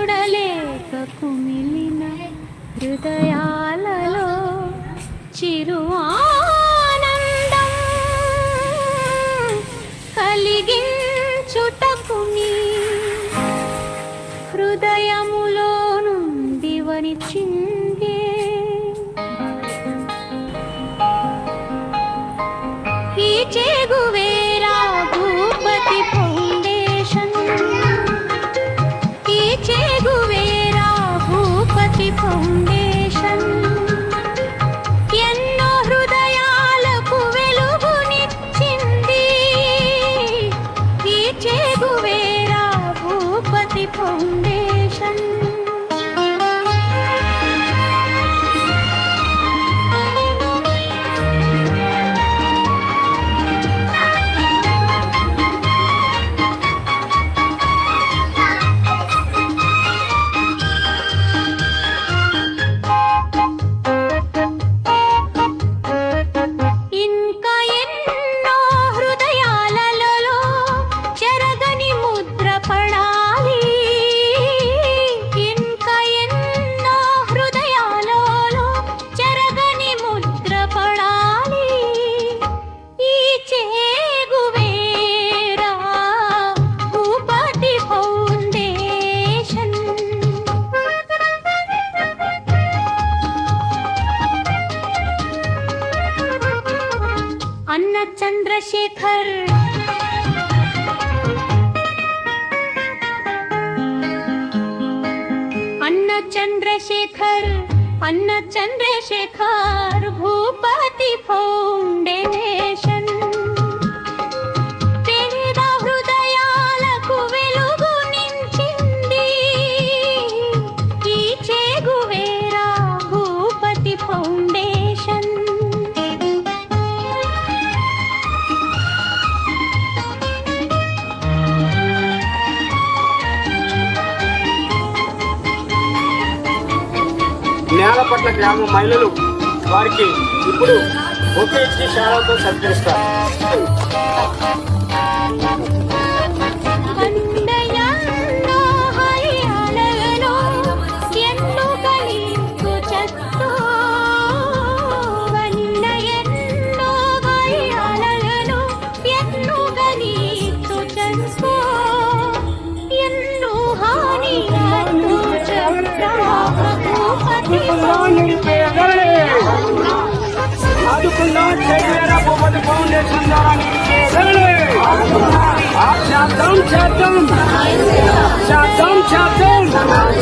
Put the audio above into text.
చూడలేక కుమిలిన హృదయాలలో చిరు ఆనందం కలిగించుటకు నీ హృదయములో నుండి వనిచిందే ఈ చే only न्द्रशेखर अन्नचन्द्रेखर अन्नचन्द्रशेखर भूपाति నేలపట్ల గ్రామ మహిళలు వారికి ఇప్పుడు ఒకే ఇచ్చి శాలతో సత్కరిస్తారు అండయన్నో హరియాలలో ఎన్నో కలింకు చట్టో Shut down, shut down.